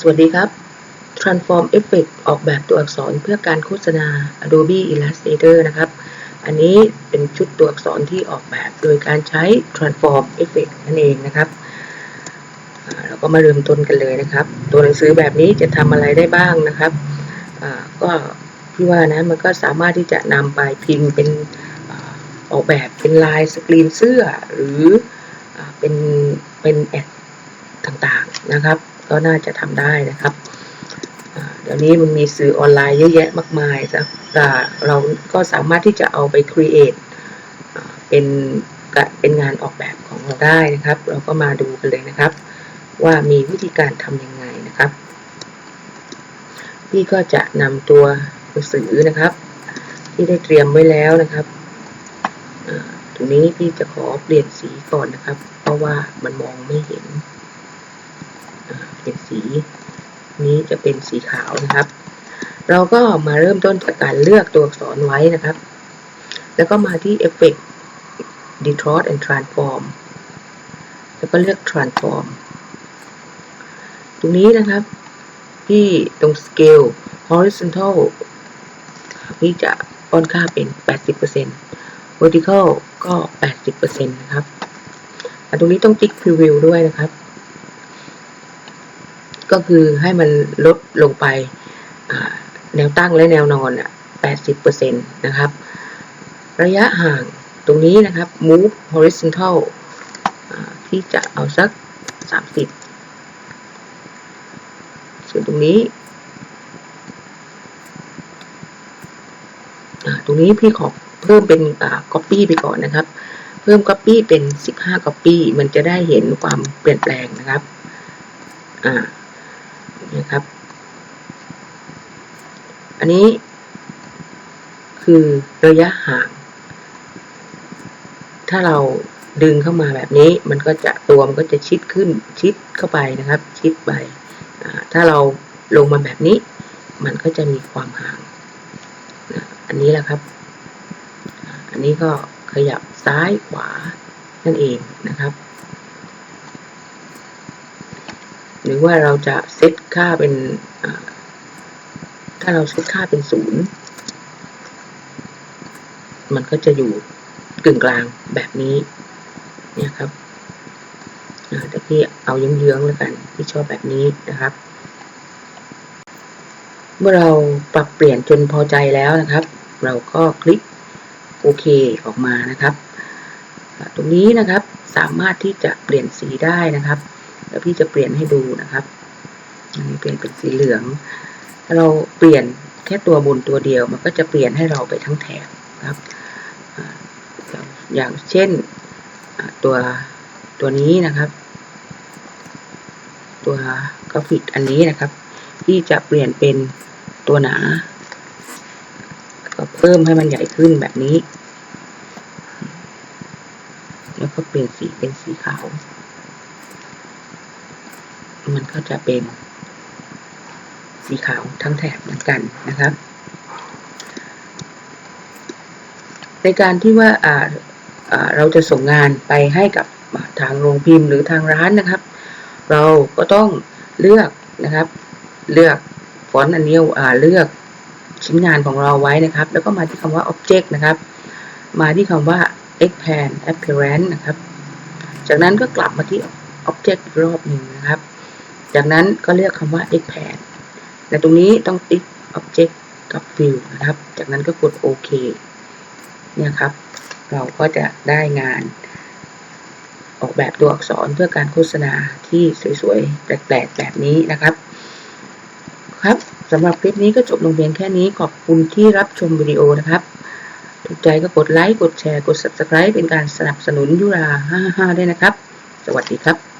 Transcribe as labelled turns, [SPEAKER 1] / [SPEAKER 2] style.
[SPEAKER 1] สวัสดีครับ Transform Effect ออกแบบตัวอักษรเพื่อการโฆษณา Adobe Illustrator นะครับ อันนี้เป็นชุดตัวอักษรที่ออกแบบโดยการใช้ Transform Effect นั่นเองนะครับ เราก็มาเริ่มต้นกันเลยนะครับ ตัวหนังสือแบบนี้จะทำอะไรได้บ้างนะครับ ก็พี่ว่านะมันก็สามารถที่จะนำไปพิมพ์เป็นออกแบบเป็นลายสกรีนเสื้อหรือเป็นเป็นแอดต่างๆนะครับ ก็น่าจะทำได้นะครับเดี๋ยวนี้มันมีสื่อออนไลน์เยอะแยะมากมายครับอ่เราก็สามารถที่จะเอาไป create อ่าเป็นเป็นงานออกแบบของเราได้นะครับ เราก็มาดูกันเลยนะครับ ว่ามีวิธีการทำยังไงนะครับ พี่ก็จะนำตัวหนังสือนะครับ ที่ได้เตรียมไว้แล้วนะครับตรงนี้พี่จะขอเปลี่ยนสีก่อนนะครับ เพราะว่ามันมองไม่เห็น เปลี่ยนสีนี้จะเป็นสีขาวนะครับ เราก็มาเริ่มต้นจากการเลือกตัวอักษรไว้นะครับ แล้วก็มาที่ Effect Distort and Transform แล้วก็เลือก Transform ตรงนี้นะครับ ที่ตรง Scale Horizontal พี่จะป้อนค่าเป็น 80% Vertical ก็ 80%นะครับอ่ตรงนี้ต้องติ๊ก Preview ด้วยนะครับ ก็คือให้มันลดลงไปแนวตั้งและแนวนอนอะ80%นะครับ ระยะห่างตรงนี้นะครับ move horizontal ที่จะเอาสัก 30 ส่วนตรงนี้ ตรงนี้พี่ขอเพิ่มเป็น copy ไปก่อนนะครับ เพิ่ม copy เป็น 15 copy มันจะได้เห็นความเปลี่ยนแปลงนะครับ อ่า นะครับ อันนี้คือระยะห่าง ถ้าเราดึงเข้ามาแบบนี้ มันก็จะตัวมันก็จะชิดขึ้นชิดเข้าไปนะครับ ชิดไป ถ้าเราลงมาแบบนี้ มันก็จะมีความห่าง อันนี้แหละครับ อันนี้ก็ขยับซ้ายขวานั่นเองนะครับ หรือว่าเราจะเซตค่าเป็นถ้าเราเซตค่าเป็นศูนย์มันก็จะอยู่กึ่งกลางแบบนี้เนี่ยครับแต่พี่เอาเยื้องๆแล้วกันพี่ชอบแบบนี้นะครับ เมื่อเราปรับเปลี่ยนจนพอใจแล้วนะครับ เราก็คลิกโอเคออกมานะครับ ตรงนี้นะครับสามารถที่จะเปลี่ยนสีได้นะครับ ดี๋ยวพี่จะเปลี่ยนให้ดูนะครับอันนี้เปลี่ยนเป็นสีเหลือง ถ้าเราเปลี่ยนแค่ตัวบนตัวเดียว มันก็จะเปลี่ยนให้เราไปทั้งแถบครับ อย่างเช่นตัวตัวนี้นะครับ ตัวกราฟิกอันนี้นะครับ ที่จะเปลี่ยนเป็นตัวหนา ก็เพิ่มให้มันใหญ่ขึ้นแบบนี้ แล้วก็เปลี่ยนสีเป็นสีขาว มันก็จะเป็นสีขาวทั้งแถบเหมือนกันนะครับ ในการที่ว่าาาเราจะส่งงานไปให้กับทางโรงพิมพ์หรือทางร้านนะครับ เราก็ต้องเลือกนะครับ เลือกฟอนต์อันนี้เลือกชิ้นงานของเราไว้นะครับ แล้วก็มาที่คำว่า object นะครับ มาที่คำว่า expand appearance นะครับ จากนั้นก็กลับมาที่ object อีกรอบหนึ่งนะครับ จากนั้นก็เลือกคำว่า expand และตรงนี้ต้องติ๊ก object กับ fill นะครับ จากนั้นก็กดโอเคเนี่ยครับ เราก็จะได้งาน ออกแบบตัวอักษรเพื่อการโฆษณาที่สวยๆ แปลกๆ แบบนี้นะครับ ครับสำหรับคลิปนี้ก็จบลงเพียงแค่นี้ขอบคุณที่รับชมวิดีโอนะครับถูกใจก็กดไลค์ กดแชร์ กด subscribe เป็นการสนับสนุนยุรา55 ด้วยนะครับ สวัสดีครับ